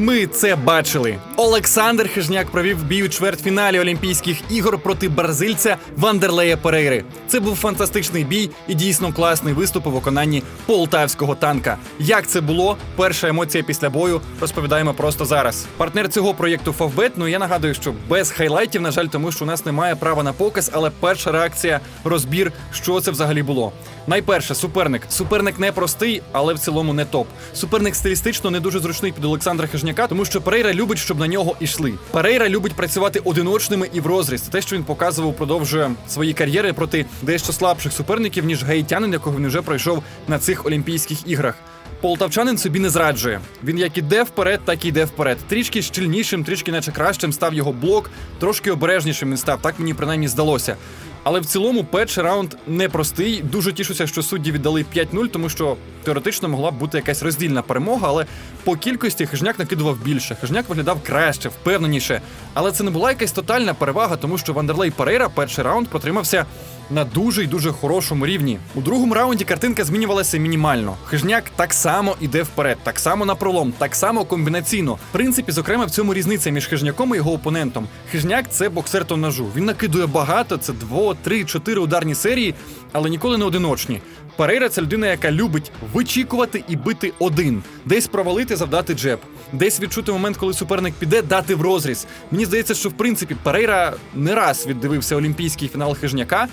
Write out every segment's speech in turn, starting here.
Ми це бачили. Олександр Хижняк провів бій у чвертьфіналі Олімпійських ігор проти бразильця Вандерлея Перейри. Це був фантастичний бій і дійсно класний виступ у виконанні полтавського танка. Як це було? Перша емоція після бою розповідаємо просто зараз. Партнер цього проєкту Фавбет. Ну я нагадую, що без хайлайтів, на жаль, тому що у нас немає права на показ, але перша реакція розбір, що це взагалі було. Найперше, суперник. Суперник не простий, але в цілому не топ. Суперник стилістично не дуже зручний під Олександра Хижняка, тому що Перейра любить, щоб на нього ішли. Перейра любить працювати одиночними і в розріз. Те, що він показував упродовж своєї кар'єри проти дещо слабших суперників, ніж гаїтянин, якого він вже пройшов на цих Олімпійських іграх. Полтавчанин собі не зраджує. Він як іде вперед, так і йде вперед. Трішки щільнішим, трішки наче кращим став його блок, трошки обережнішим він став. Так мені принаймні здалося. Але в цілому перший раунд непростий. Дуже тішуся, що судді віддали 5-0, тому що теоретично могла б бути якась роздільна перемога, але по кількості хижняк накидував більше. Хижняк виглядав краще, впевненіше. Але це не була якась тотальна перевага, тому що Вандерлей Перейра перший раунд протримався на дуже й дуже хорошому рівні. У другому раунді картинка змінювалася мінімально. Хижняк так само іде вперед, так само на пролом, так само комбінаційно. В принципі, зокрема, в цьому різниця між хижняком і його опонентом. Хижняк це боксер то ножу. Він накидує багато, це дво, три, чотири ударні серії, але ніколи не одиночні. Перейра це людина, яка любить вичікувати і бити один, десь провалити, завдати джеб, десь відчути момент, коли суперник піде, дати в розріз. Мені здається, що в принципі Перейра не раз віддивився олімпійський фінал хижняка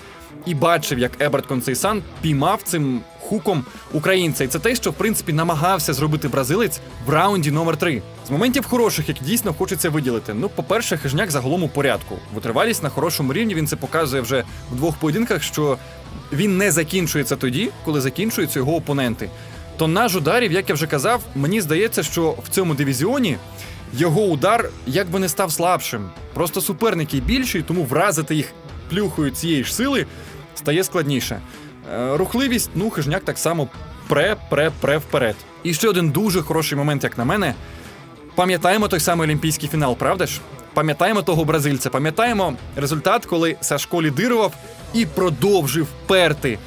і бачив, як Еберт Концейсан піймав цим хуком українця. І це те, що в принципі намагався зробити бразилець в раунді номер 3 З моментів хороших, які дійсно хочеться виділити. Ну, по-перше, хижняк загалом у порядку. Витривалість на хорошому рівні. Він це показує вже в двох поєдинках, що він не закінчується тоді, коли закінчуються його опоненти. Тоннаж ударів, як я вже казав, мені здається, що в цьому дивізіоні його удар якби не став слабшим. Просто суперники більші, тому вразити їх плюхою цієї ж сили стає складніше. Е, Рухливість, ну, хижняк так само пре-пре-пре вперед. І ще один дуже хороший момент, як на мене. Пам'ятаємо той самий олімпійський фінал, правда ж? Пам'ятаємо того бразильця, пам'ятаємо результат, коли Сашко лідирував і продовжив перти.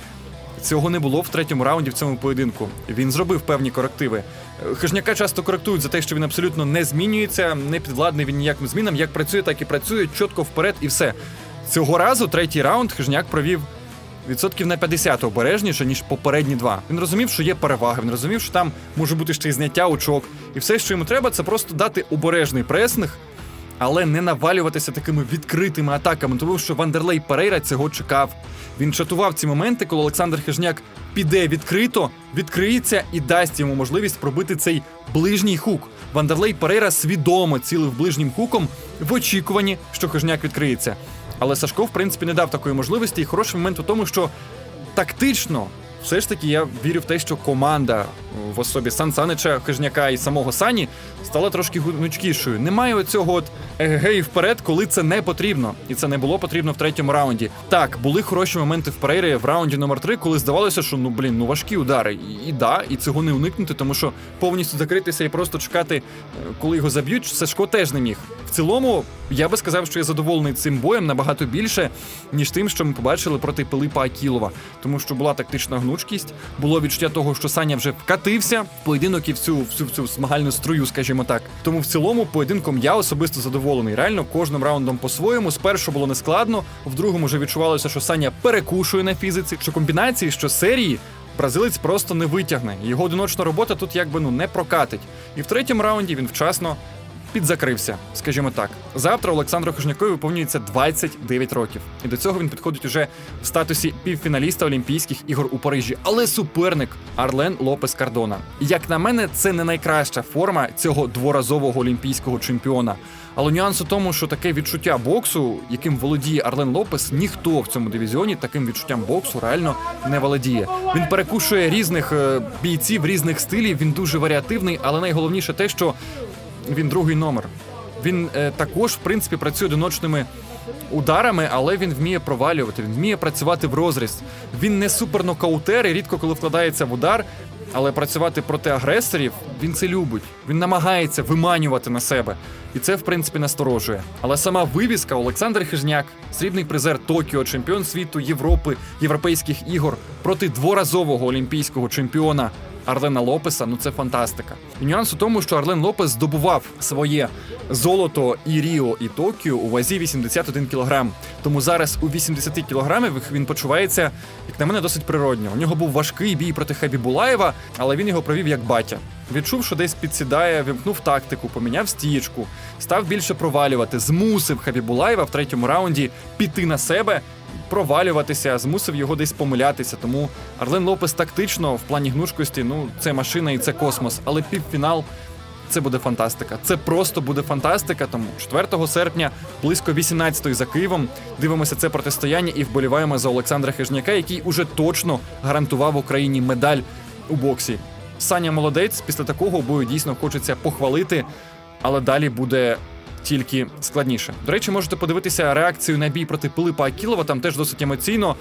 Цього не було в третьому раунді в цьому поєдинку. Він зробив певні корективи. Е, Хижняка часто коректують за те, що він абсолютно не змінюється, не підвладний він ніяким змінам. Як працює, так і працює, чітко вперед і все. Цього разу третій раунд Хижняк провів відсотків на 50 обережніше, ніж попередні два. Він розумів, що є перевага, він розумів, що там може бути ще й зняття очок. І все, що йому треба, це просто дати обережний пресинг, але не навалюватися такими відкритими атаками, тому що Вандерлей Перейра цього чекав. Він чатував ці моменти, коли Олександр Хижняк піде відкрито, відкриється і дасть йому можливість пробити цей ближній хук. Вандерлей Перейра свідомо цілив ближнім хуком в очікуванні, що Хижняк відкриється. Але Сашко, в принципі, не дав такої можливості. І хороший момент у тому, що тактично все ж таки я вірю в те, що команда в особі Сан Санича, Хижняка і самого Сані стала трошки гнучкішою. Немає оцього от егегей вперед, коли це не потрібно, і це не було потрібно в третьому раунді. Так, були хороші моменти в Перейрі в раунді номер 3 коли здавалося, що ну блін, ну важкі удари. І, і да, і цього не уникнути, тому що повністю закритися і просто чекати, е, коли його заб'ють, Сашко теж не міг. В цілому, я би сказав, що я задоволений цим боєм набагато більше, ніж тим, що ми побачили проти Пилипа Акілова, тому що була тактична гнучкість, було відчуття того, що Саня вже вкатився в поєдинок і всю всю всю змагальну струю, скажімо так. Тому в цілому поєдинком я особисто задоволений. Реально, кожним раундом по-своєму. Спершу було нескладно, в другому вже відчувалося, що Саня перекушує на фізиці, що комбінації, що серії. Бразилець просто не витягне. Його одиночна робота тут якби ну не прокатить. І в третьому раунді він вчасно підзакрився, скажімо так. Завтра Олександру Хижнякові виповнюється 29 років, і до цього він підходить уже в статусі півфіналіста Олімпійських ігор у Парижі, але суперник Арлен Лопес Кардона. Як на мене, це не найкраща форма цього дворазового олімпійського чемпіона. Але нюанс у тому, що таке відчуття боксу, яким володіє Арлен Лопес, ніхто в цьому дивізіоні таким відчуттям боксу реально не володіє. Він перекушує різних е, бійців, різних стилів. Він дуже варіативний, але найголовніше те, що він другий номер. Він е, також, в принципі, працює одиночними ударами, але він вміє провалювати, він вміє працювати в розріз. Він не супернокаутер і рідко коли вкладається в удар, але працювати проти агресорів він це любить. Він намагається виманювати на себе. І це, в принципі, насторожує. Але сама вивіска Олександр Хижняк, срібний призер Токіо, чемпіон світу Європи, європейських ігор проти дворазового олімпійського чемпіона Арлена Лопеса. Ну це фантастика. Нюанс у тому, що Арлен Лопес здобував своє золото і Ріо, і Токіо у вазі 81 кілограм. Тому зараз у 80 кілограмів він почувається, як на мене, досить природньо. У нього був важкий бій проти Хабібулаєва, але він його провів як батя. Відчув, що десь підсідає, вимкнув тактику, поміняв стічку, став більше провалювати, змусив Хабібулаєва в третьому раунді піти на себе, провалюватися, змусив його десь помилятися. Тому Арлен Лопес тактично в плані гнучкості, ну це машина і це космос. Але півфінал це буде фантастика. Це просто буде фантастика. Тому 4 серпня, близько 18-ї за Києвом, дивимося це протистояння і вболіваємо за Олександра Хижняка, який уже точно гарантував Україні медаль у боксі. Саня молодець. Після такого бою дійсно хочеться похвалити, але далі буде. Тільки складніше. До речі, можете подивитися реакцію на бій проти Пилипа Акілова. Там теж досить емоційно.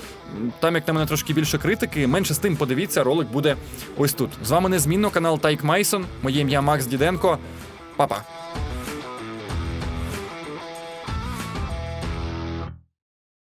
Там, як на мене, трошки більше критики. Менше з тим, подивіться, ролик буде ось тут. З вами незмінно канал Тайк Майсон. Моє ім'я Макс Діденко. Па-па.